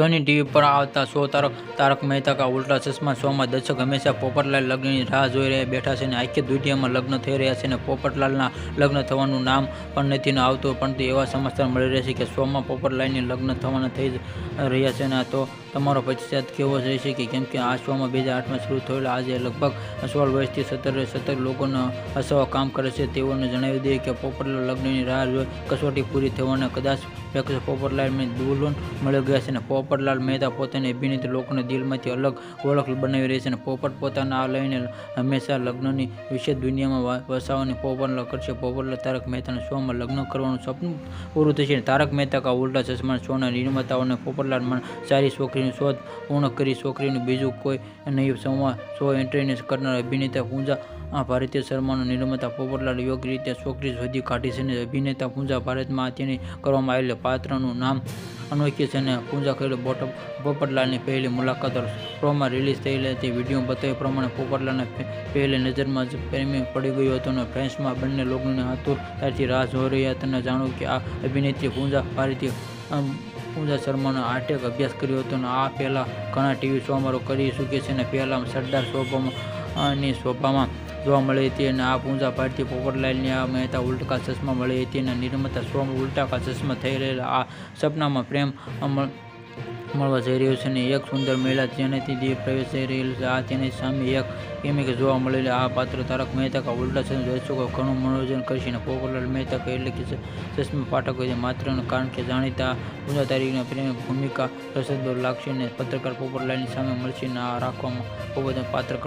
સોની TV પર આવતા show Tarak Tarak Mehta કા ઉલ્ટા ચશ્મા શોમાં દર્શક હંમેશા પોપટલાલ લગ્નની રાહ જોઈ રહ્યા બેઠા છે અને આખી દુનિયામાં લગ્ન થઈ રહ્યા છે અને પોપટલાલના લગ્ન થવાનું નામ પણ નથી આવતું, પણ તે એવા સમાચાર મળી રહ્યા છે કે શોમાં પોપટલાલની લગ્ન થવાના થઈ રહ્યા છે અને તો તમારો પ્રતિસાદ કેવો રહેશે કે કેમ કે આ શોમાં બે હજાર આઠમાં શરૂ થયેલા આજે લગભગ સોળ વર્ષથી સત્તર સત્તર લોકોને હસાવવા કામ કરે છે. તેઓને જણાવી દઈએ કે પોપટલાલ લગ્નની રાહ જોઈ કસોટી પૂરી થવાના કદાચ પોપટલાલને દુલ્હન મળી ગયા છે અને પોપટલાલ મહેતા પોતાની અભિનેત લોકોને દિલમાંથી અલગ ઓળખ બનાવી રહી છે અને પોપટ પોતાના આ લઈને હંમેશા લગ્નની વિશેષ દુનિયામાં વસાવવાની પોપટલાલ કરશે પોપટલાલ તારક મહેતાના શોમાં લગ્ન કરવાનું સપનું પૂરું થશે તારક મહેતા કા ઉલ્ટા ચશ્મા શોના નિર્માતાઓને પોપટલાલમાં સારી છોકરીની શોધ પૂર્ણ કરી. છોકરીનું બીજું કોઈ નહીં શોમાં શો એન્ટરટેનમેન્ટ કરનાર અભિનેતા પૂંજા આ ભારતીય શર્માનો નિર્માતા પોપટલાલ યોગ્ય રીતે છોકરી શોધી કાઢી છે અને અભિનેતા પૂંજા ભારતમાં તેની કરવામાં આવેલા પાત્રનું નામ અનોખી છે અને પૂંજા કરેલો બોટ પોપટલાલની પહેલી મુલાકાત પ્રોમાં રિલીઝ થયેલી હતી. વીડિયો બતાવ્યા પ્રમાણે પોપટલાલને પહેલી નજરમાં જ પ્રેમી પડી ગયો હતો અને ફ્રેન્સમાં બંને લોકોને ત્યારથી રાહ જોઈ રહ્યા હતા અને જાણ્યું કે આ અભિનેત્રી પૂંજા અમ, પૂજા શર્માનો આર્ટેક અભ્યાસ કર્યો હતો અને આ પહેલાં ઘણા ટીવી શોમાં કરી ચૂકી છે અને પહેલાં સરદાર શોભામાં ની શોભામાં જોવા મળી હતી અને આ પૂંજા ભારતીય પોપટલાલની આ મહેતા ઉલટકા ચશ્મા મળી હતી અને નિર્માતા શોમાં ઉલટાકા ચશ્મા થઈ રહેલા આ સપનામાં પ્રેમ અમલ મળવા જઈ રહ્યો છે અને એક સુંદર મહિલા જેનાથી દેહ પ્રવેશ થઈ રહેલ છે. આ તેની સામે એક કેમિક જોવા મળેલી આ પાત્ર તારક મહેતા કા ઉલ્ટા છે. દર્શકો ઘણું મનોરંજન કરશે અને પોપટલાલ મહેતા કા એટલે કે ચશ્મા પાઠક હોય છે. માત્ર ને કારણ કે જાણીતા પૂજા તારીખના પ્રેમ ભૂમિકા રસદ લાગશે અને પત્રકાર પોપટલાલની સામે મળશે અને આ રાખવામાં પોપટનું પાત્ર